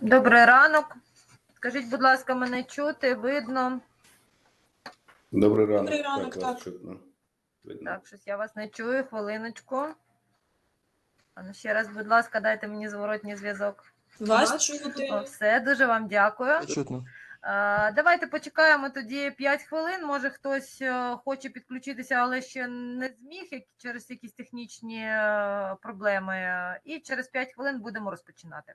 Добрий ранок. Скажіть, будь ласка, мене чути, видно? Добрий ранок. Добрий ранок, так. так. Видно. Так, щось я вас не чую, хвилиночку. А ну ще раз, будь ласка, дайте мені зворотній зв'язок. Вас чути. О, все, дуже вам дякую. Чутно. А, давайте почекаємо тоді 5 хвилин. Може хтось е, хоче підключитися, але ще не зміг як- через якісь технічні е, проблеми. І через 5 хвилин будемо розпочинати.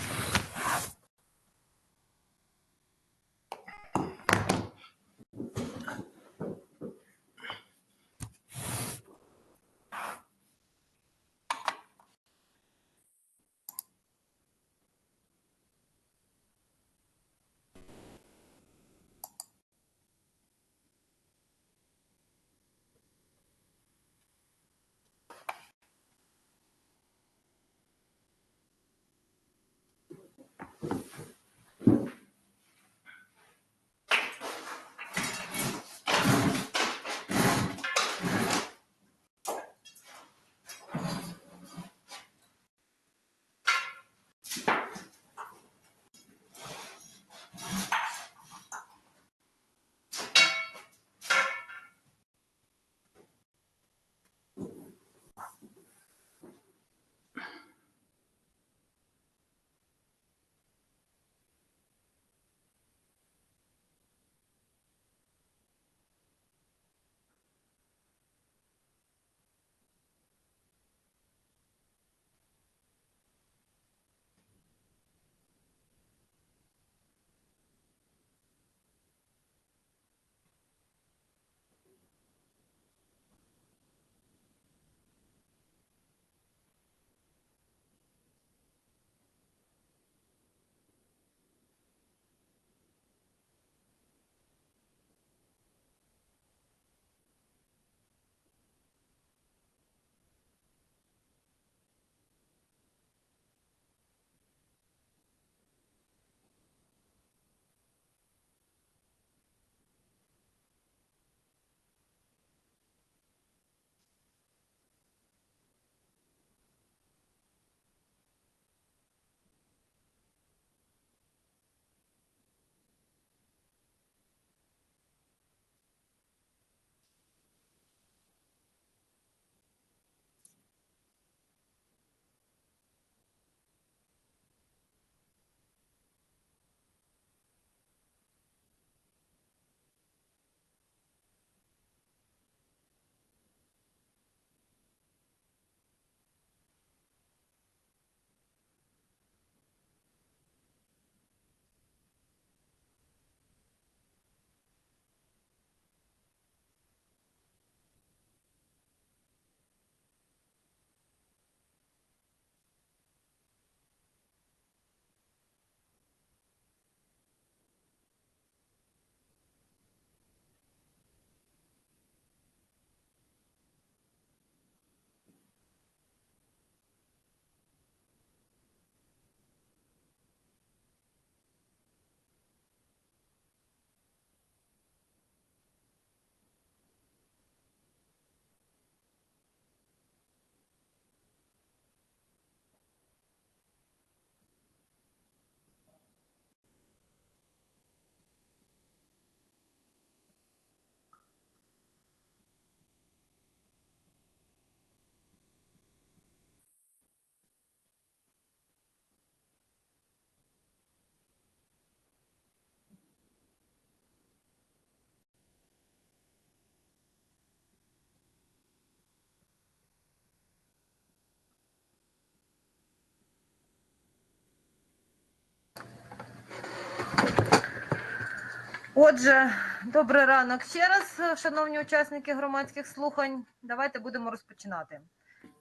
Отже, добрий ранок ще раз, шановні учасники громадських слухань. Давайте будемо розпочинати.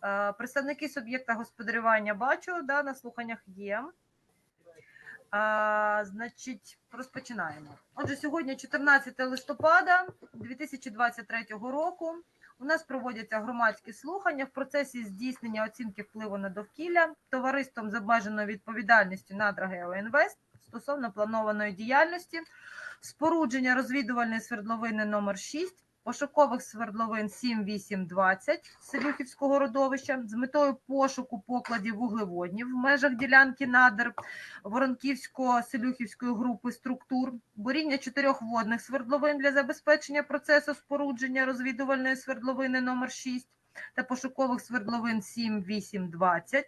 Е, Представники суб'єкта господарювання бачу, да, на слуханнях є. А, значить, розпочинаємо. Отже, сьогодні 14 листопада 2023 року. У нас проводяться громадські слухання в процесі здійснення оцінки впливу на довкілля товариством з обмеженою відповідальністю «Надра Геоінвест» стосовно планованої діяльності спорудження розвідувальної свердловини номер 6 пошукових свердловин 7-8-20 Селюхівського родовища з метою пошуку покладів вуглеводнів в межах ділянки надр Воронківсько-Селюхівської групи структур, буріння чотирьох водних свердловин для забезпечення процесу спорудження розвідувальної свердловини номер 6 та пошукових свердловин 7-8-20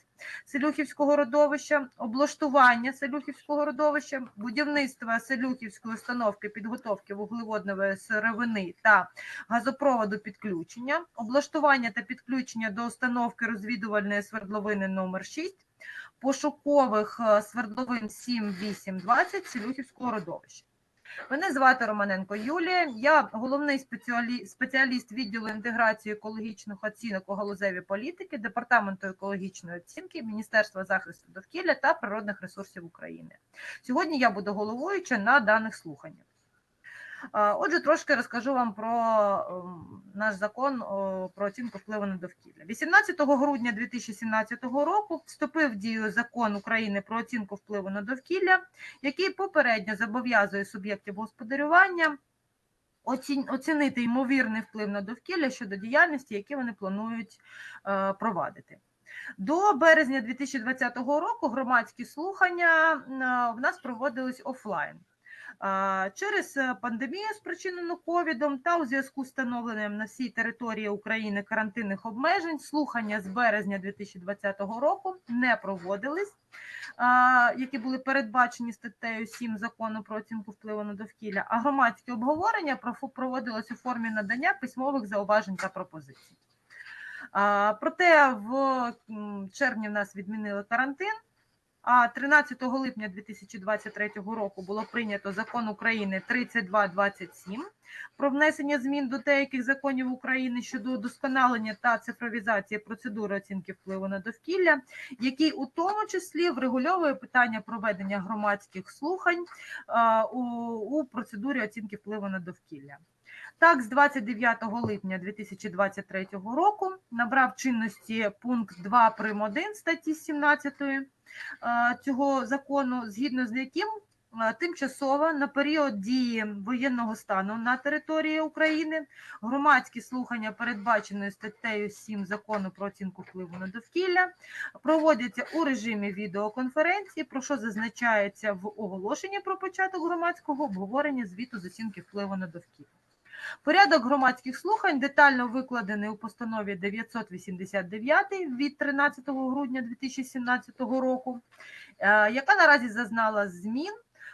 Селюхівського родовища, облаштування Селюхівського родовища, будівництва Селюхівської установки підготовки вуглеводної сировини та газопроводу підключення, облаштування та підключення до установки розвідувальної свердловини номер 6 пошукових е, свердловин 7-8-20 Селюхівського родовища. Мене звати Романенко Юлія. Я головний спеціалі... спеціаліст відділу інтеграції екологічних оцінок у галузевій політики Департаменту екологічної оцінки Міністерства захисту довкілля та природних ресурсів України. Сьогодні я буду головуюча на даних слуханнях. Отже, трошки розкажу вам про ем, наш закон про оцінку впливу на довкілля. 18 грудня 2017 року вступив в дію закон України про оцінку впливу на довкілля, який попередньо зобов'язує суб'єктів господарювання оцінити ймовірний вплив на довкілля щодо діяльності, які вони планують е, провадити. До березня 2020 року громадські слухання е, в нас проводились офлайн. Через е, пандемію, спричинену ковідом, та у зв'язку з встановленням на всій території України карантинних обмежень, слухання з березня 2020 року не проводились, які були передбачені статтею 7 закону про оцінку впливу на довкілля, а громадське обговорення проводилось у формі надання письмових зауважень та пропозицій. Проте в червні в нас відмінили карантин. А 13 липня 2023 року було прийнято закон України 3227 про внесення змін до деяких законів України щодо удосконалення та цифровізації процедури оцінки впливу на довкілля, який у тому числі врегульовує питання проведення громадських слухань у, процедурі оцінки впливу на довкілля. Так, з 29 липня 2023 року набрав чинності пункт 2 прим. 1 статті 17 е, цього закону, згідно з яким тимчасово на період дії воєнного стану на території України громадські слухання, передбачені статтею 7 закону про оцінку впливу на довкілля, проводяться у режимі відеоконференції, про що зазначається в оголошенні про початок громадського обговорення звіту з оцінки впливу на довкілля. Порядок громадських слухань детально викладений у постанові 989 від 13 грудня 2017 року, е, яка наразі зазнала змін,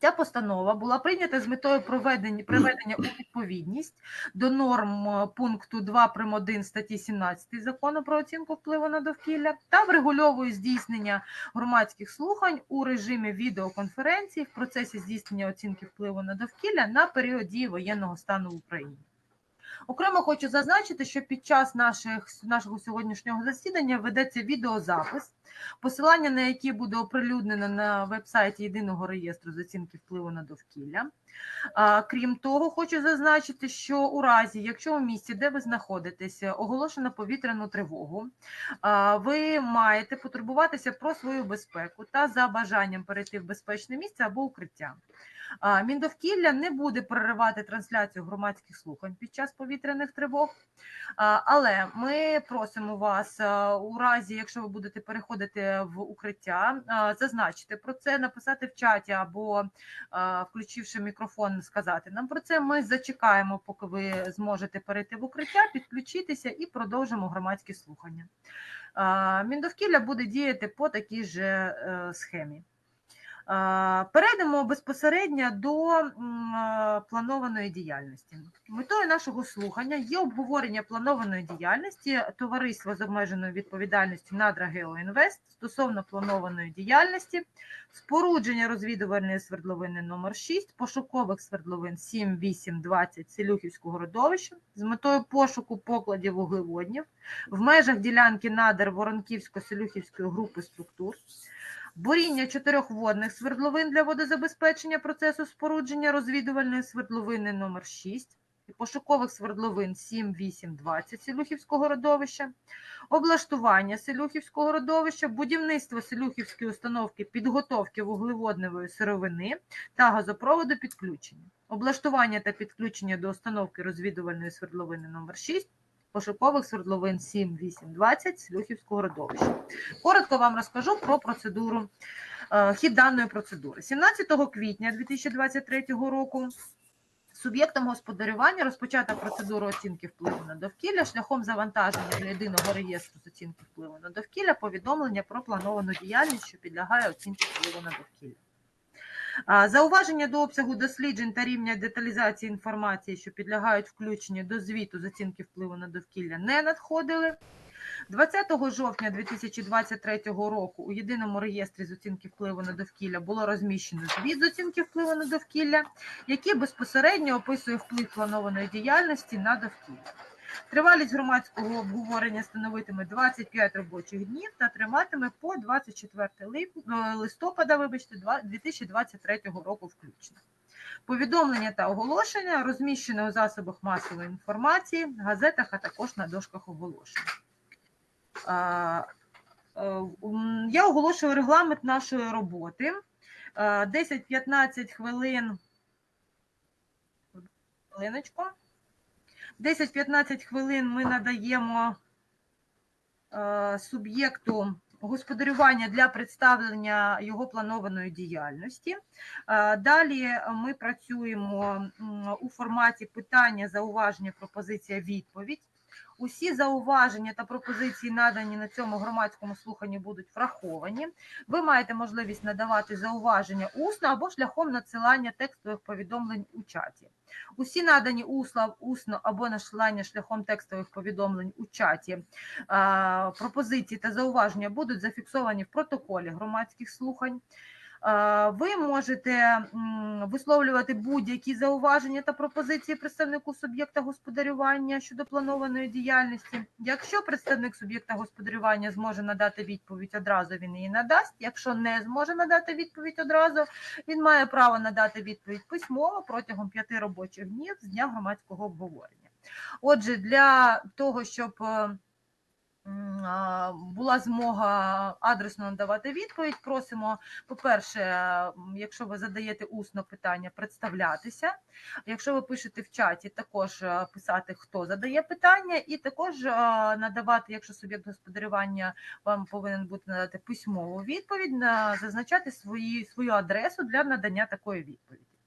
Ця постанова була прийнята з метою проведення приведення у відповідність до норм е, пункту 2 прим. 1 статті 17 закону про оцінку впливу на довкілля та врегульовує здійснення громадських слухань у режимі відеоконференції в процесі здійснення оцінки впливу на довкілля на період дії воєнного стану в Україні. Окремо хочу зазначити, що під час наших, нашого сьогоднішнього засідання ведеться відеозапис, посилання на який буде оприлюднено на веб-сайті єдиного реєстру з оцінки впливу на довкілля. Крім того, хочу зазначити, що у разі, якщо у місці, де ви знаходитеся, оголошено повітряну тривогу, ви маєте потурбуватися про свою безпеку та за бажанням перейти в безпечне місце або укриття. Міндовкілля не буде переривати трансляцію громадських слухань під час повітряних тривог, але ми просимо вас у разі, якщо ви будете переходити в укриття, зазначити про це, написати в чаті або включивши мікрофон, сказати нам про це. Ми зачекаємо, поки ви зможете перейти в укриття, підключитися і продовжимо громадські слухання. Міндовкілля буде діяти по такій же е, схемі. Перейдемо безпосередньо до планованої діяльності. Метою нашого слухання є обговорення планованої діяльності товариства з обмеженою відповідальністю Надра Геоінвест стосовно планованої діяльності, спорудження розвідувальної свердловини номер 6 пошукових свердловин 7, 8, 20 Селюхівського родовища з метою пошуку покладів вуглеводнів в межах ділянки надр Воронківсько-Селюхівської групи структур, буріння чотирьох водних свердловин для водозабезпечення процесу спорудження розвідувальної свердловини номер 6 і пошукових свердловин 7, 8, 20 Селюхівського родовища, облаштування Селюхівського родовища, будівництво Селюхівської установки підготовки вуглеводневої сировини та газопроводу підключення, облаштування та підключення до установки розвідувальної свердловини номер 6 пошукових свердловин 7, 8, 20 Слюхівського родовища. Коротко вам розкажу про процедуру, е, хід даної процедури. 17 квітня 2023 року суб'єктом господарювання розпочата процедура оцінки впливу на довкілля шляхом завантаження до єдиного реєстру з оцінки впливу на довкілля повідомлення про плановану діяльність, що підлягає оцінці впливу на довкілля. Зауваження до обсягу досліджень та рівня деталізації інформації, що підлягають включенню до звіту з оцінки впливу на довкілля, не надходили. 20 жовтня 2023 року у єдиному реєстрі з оцінки впливу на довкілля було розміщено звіт з оцінки впливу на довкілля, який безпосередньо описує вплив планованої діяльності на довкілля. Тривалість громадського обговорення становитиме 25 робочих днів та триматиме по 24 лип- е, листопада вибачте, 2023 року включно. Повідомлення та оголошення розміщено у засобах масової інформації, газетах, а також на дошках оголошень. Е, Я оголошую регламент нашої роботи. Е, 10-15 хвилин. Хвилиночку. 10-15 хвилин ми надаємо е, суб'єкту господарювання для представлення його планованої діяльності. Е, Далі ми працюємо у форматі питання, зауваження, пропозиція, відповідь. Усі зауваження та пропозиції, надані на цьому громадському слуханні, будуть враховані. Ви маєте можливість надавати зауваження усно або шляхом надсилання текстових повідомлень у чаті. Усі надані усно, або надсилання шляхом текстових повідомлень у чаті пропозиції та зауваження будуть зафіксовані в протоколі громадських слухань. А, Ви можете висловлювати будь-які зауваження та пропозиції представнику суб'єкта господарювання щодо планованої діяльності. Якщо представник суб'єкта господарювання зможе надати відповідь одразу, він її надасть. Якщо не зможе надати відповідь одразу, він має право надати відповідь письмово протягом п'яти робочих днів з дня громадського обговорення. Отже, для того, щоб е, була змога адресно надавати відповідь, просимо, по-перше, якщо ви задаєте усно питання, представлятися. Якщо ви пишете в чаті, також е, писати, хто задає питання, і також е, надавати, якщо суб'єкт господарювання вам повинен бути надати письмову відповідь, зазначати свої, свою адресу для надання такої відповіді.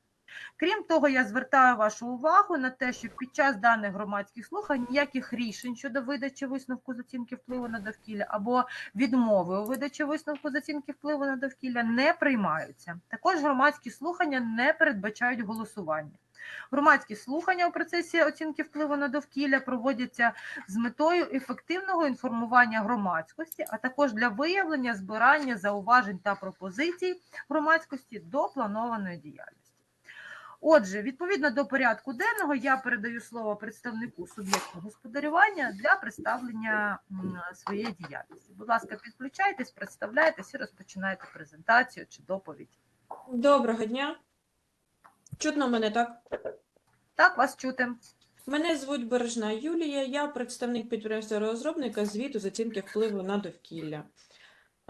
Крім того, я звертаю вашу увагу на те, що під час даних громадських слухань ніяких рішень щодо видачі висновку з оцінки впливу на довкілля або відмови у видачі висновку з оцінки впливу на довкілля не приймаються. Також громадські слухання не передбачають голосування. Громадські слухання у процесі оцінки впливу на довкілля проводяться з метою ефективного інформування громадськості, а також для виявлення збирання зауважень та пропозицій громадськості до планованої діяльності. Отже, відповідно до порядку денного, я передаю слово представнику суб'єкту господарювання для представлення своєї діяльності. Будь ласка, підключайтесь, представляйтесь і розпочинайте презентацію чи доповідь. Доброго дня. Чутно мене так? Так, вас чути. Мене звуть Бережна Юлія, я представник підприємства розробника звіту з оцінки впливу на довкілля.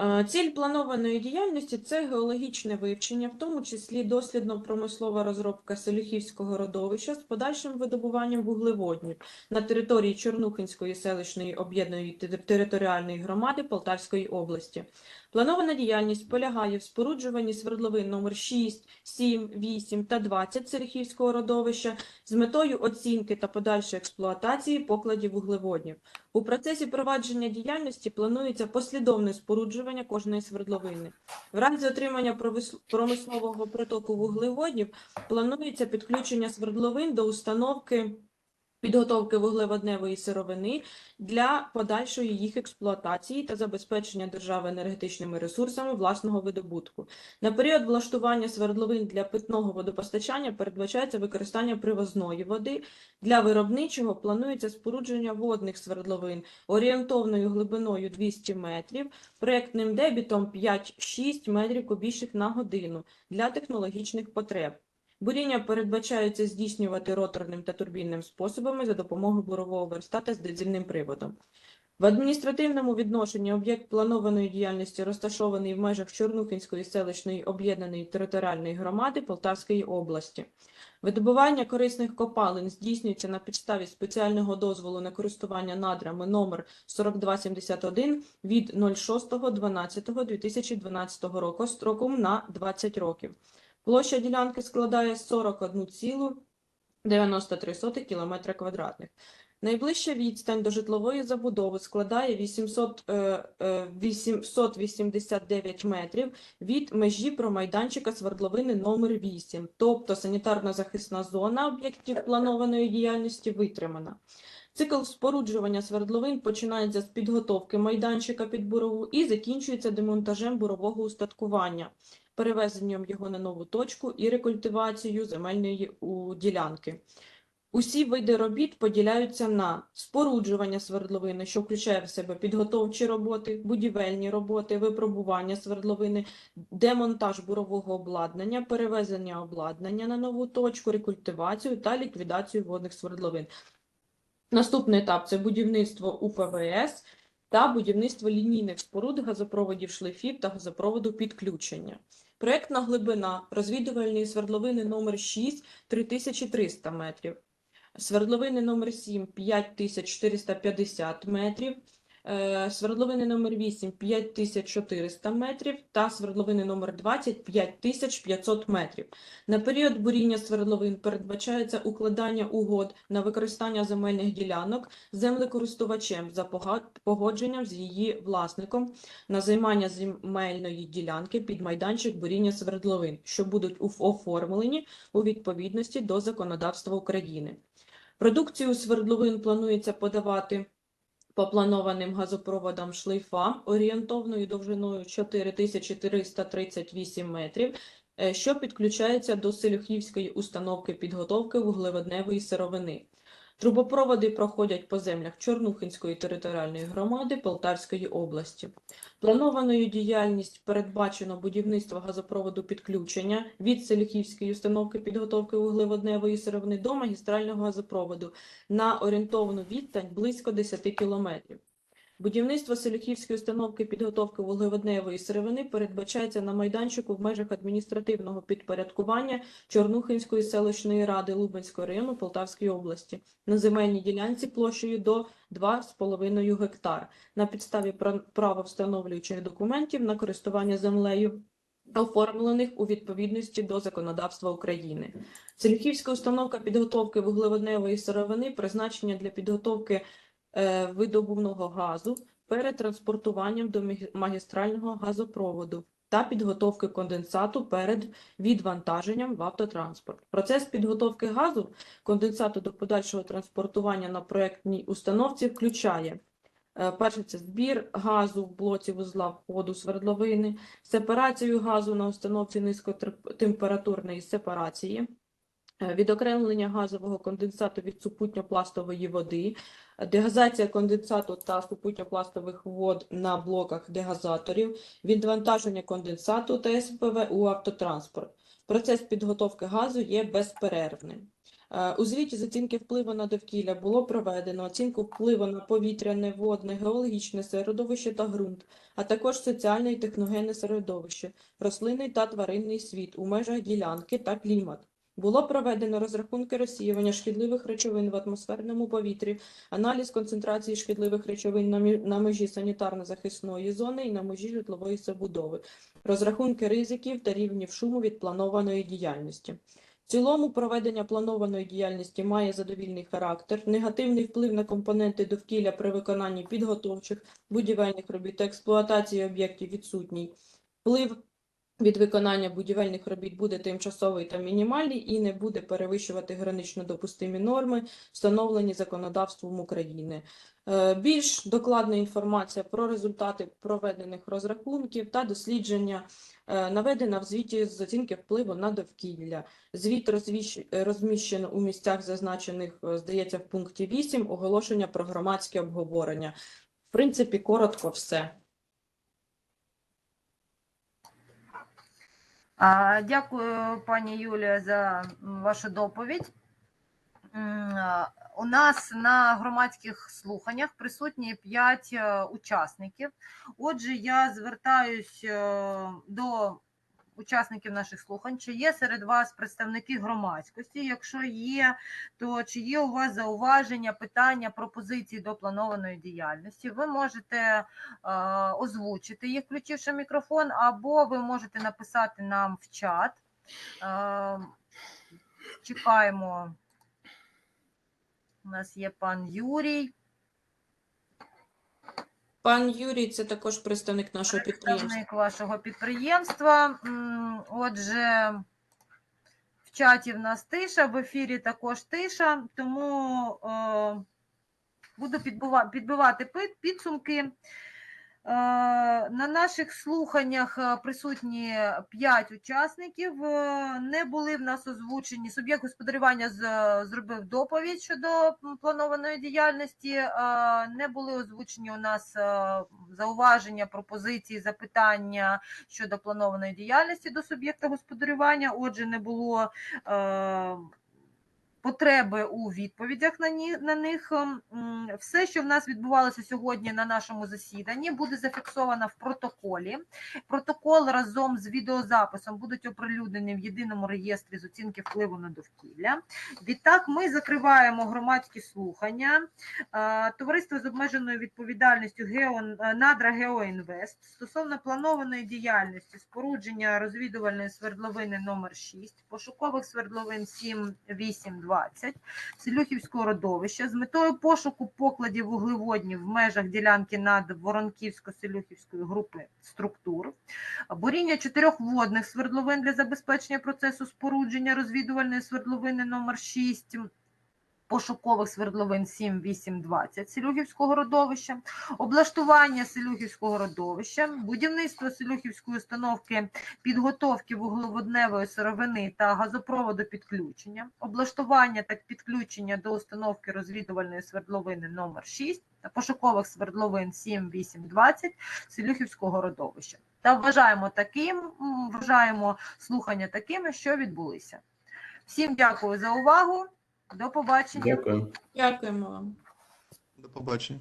Е, Ціль планованої діяльності це геологічне вивчення, в тому числі дослідно-промислова розробка Селюхівського родовища з подальшим видобуванням вуглеводнів на території Чорнухинської селищної об'єднаної територіальної громади Полтавської області. Планована діяльність полягає в споруджуванні свердловин номер 6, 7, 8 та 20 Селюхівського родовища з метою оцінки та подальшої експлуатації покладів вуглеводнів. У процесі провадження діяльності планується послідовне споруджування кожної свердловини. В разі отримання промислового притоку вуглеводнів планується підключення свердловин до установки підготовки вуглеводневої сировини для подальшої їх експлуатації та забезпечення держави енергетичними ресурсами власного видобутку. На період влаштування свердловин для питного водопостачання передбачається використання привозної води. Для виробничого планується спорудження водних свердловин орієнтовною глибиною 200 метрів, проєктним дебітом 5-6 метрів кубічних на годину для технологічних потреб. Буріння передбачається здійснювати роторним та турбінним способами за допомогою бурового верстата з дизельним приводом. В адміністративному відношенні об'єкт планованої діяльності розташований в межах Чорнухинської селищної об'єднаної територіальної громади Полтавської області. Видобування корисних копалин здійснюється на підставі спеціального дозволу на користування надрами номер 4271 від 06.12.2012 року строком на 20 років. Площа ділянки складає 41,93 км квадратних. Найближча відстань до житлової забудови складає 800, е, е, 889 метрів від межі промайданчика свердловини номер 8, тобто санітарно-захисна зона об'єктів планованої діяльності витримана. Цикл споруджування свердловин починається з підготовки майданчика під бурову і закінчується демонтажем бурового устаткування, перевезенням його на нову точку і рекультивацією земельної ділянки. Усі види робіт поділяються на споруджування свердловини, що включає в себе підготовчі роботи, будівельні роботи, випробування свердловини, демонтаж бурового обладнання, перевезення обладнання на нову точку, рекультивацію та ліквідацію водних свердловин. Наступний етап це будівництво УПВС та будівництво лінійних споруд, газопроводів шлейфів та газопроводу підключення. Проєктна глибина розвідувальної свердловини номер 6 3300 метрів. Свердловини номер 7 5450 метрів, свердловини номер 8 5400 метрів та свердловини номер 20 5500 метрів. На період буріння свердловин передбачається укладання угод на використання земельних ділянок землекористувачем за погодженням з її власником на займання земельної ділянки під майданчик буріння свердловин, що будуть оформлені у відповідності до законодавства України. Продукцію свердловин планується подавати по планованим газопроводам шлейфа орієнтовною довжиною 4338 метрів, е, що підключається до Селюхівської установки підготовки вуглеводневої сировини. Трубопроводи проходять по землях Чорнухинської територіальної громади Полтавської області. Планованою діяльність передбачено будівництво газопроводу підключення від Селюхівської установки підготовки вуглеводневої сировини до магістрального газопроводу на орієнтовну відстань близько 10 кілометрів. Будівництво Селюхівської установки підготовки вуглеводневої сировини передбачається на майданчику в межах адміністративного підпорядкування Чорнухинської селищної ради Лубенського району Полтавської області на земельній ділянці площею до 2,5 гектар на підставі пра- правовстановлюючих документів на користування землею оформлених у відповідності до законодавства України. Селюхівська установка підготовки вуглеводневої сировини призначення для підготовки видобувного газу перед транспортуванням до магістрального газопроводу та підготовки конденсату перед відвантаженням в автотранспорт. Процес підготовки газу конденсату до подальшого транспортування на проектній установці включає е, перше це збір газу в блоці вузла входу свердловини, сепарацію газу на установці низькотемпературної сепарації, е, відокремлення газового конденсату від супутньопластової води, дегазація конденсату та супутньопластових вод на блоках дегазаторів, відвантаження конденсату та СПВ у автотранспорт. Процес підготовки газу є безперервним. Е, У звіті з оцінки впливу на довкілля було проведено оцінку впливу на повітряне, водне, геологічне середовище та ґрунт, а також соціальне і техногенне середовище, рослинний та тваринний світ у межах ділянки та клімат. Було проведено розрахунки розсіювання шкідливих речовин в атмосферному повітрі, аналіз концентрації шкідливих речовин на межі санітарно-захисної зони і на межі житлової забудови, розрахунки ризиків та рівнів шуму від планованої діяльності. В цілому проведення планованої діяльності має задовільний характер, негативний вплив на компоненти довкілля при виконанні підготовчих будівельних робіт та експлуатації об'єктів відсутній. Вплив від виконання будівельних робіт буде тимчасовий та мінімальний і не буде перевищувати гранично допустимі норми, встановлені законодавством України. Е, Більш докладна інформація про результати проведених розрахунків та дослідження е, наведена в звіті з оцінки впливу на довкілля. Звіт розміщено у місцях, зазначених, е, здається, в пункті 8, оголошення про громадське обговорення. В принципі, коротко все. Дякую, пані Юлія, за вашу доповідь. У нас на громадських слуханнях присутні 5 учасників. Отже, я звертаюсь е, до учасників наших слухань. Чи є серед вас представники громадськості? Якщо є, то чи є у вас зауваження, питання, пропозиції до планованої діяльності? Ви можете е, озвучити їх, включивши мікрофон, або ви можете написати нам в чат. Е, Чекаємо. У нас є пан Юрій, Пан Юрій, це також представник нашого підприємства. представник вашого підприємства. Отже, в чаті в нас тиша, в ефірі також тиша, тому е, буду підбива- підбивати підсумки. Е, На наших слуханнях е, присутні 5 учасників. Е, Не були в нас озвучені. Суб'єкт господарювання зробив доповідь щодо планованої діяльності. Не були озвучені у нас зауваження, пропозиції, запитання щодо планованої діяльності до суб'єкта господарювання. Отже, не було потреби у відповідях на, ні, на них. Все, що в нас відбувалося сьогодні на нашому засіданні, буде зафіксовано в протоколі. Протокол разом з відеозаписом будуть оприлюднені в єдиному реєстрі з оцінки впливу на довкілля. Відтак, ми закриваємо громадські слухання. Е, Товариство з обмеженою відповідальністю Гео, Надра Геоінвест стосовно планованої діяльності спорудження розвідувальної свердловини номер 6, пошукових свердловин 7, 8, 20, Селюхівського родовища з метою пошуку покладів вуглеводнів в межах ділянки над Воронківсько-Селюхівської групи структур, буріння чотирьох водних свердловин для забезпечення процесу спорудження розвідувальної свердловини номер 6, пошукових свердловин 7, 8, 20 Селюхівського родовища, облаштування Селюхівського родовища, будівництво Селюхівської установки підготовки вуглеводневої сировини та газопроводу підключення, облаштування та підключення до установки розвідувальної свердловини номер 6 та пошукових свердловин 7, 8, 20 Селюхівського родовища. Та вважаємо таким, вважаємо слухання такими, що відбулися. Всім дякую за увагу. До побачення. Дякую. Дякуємо вам. До побачення.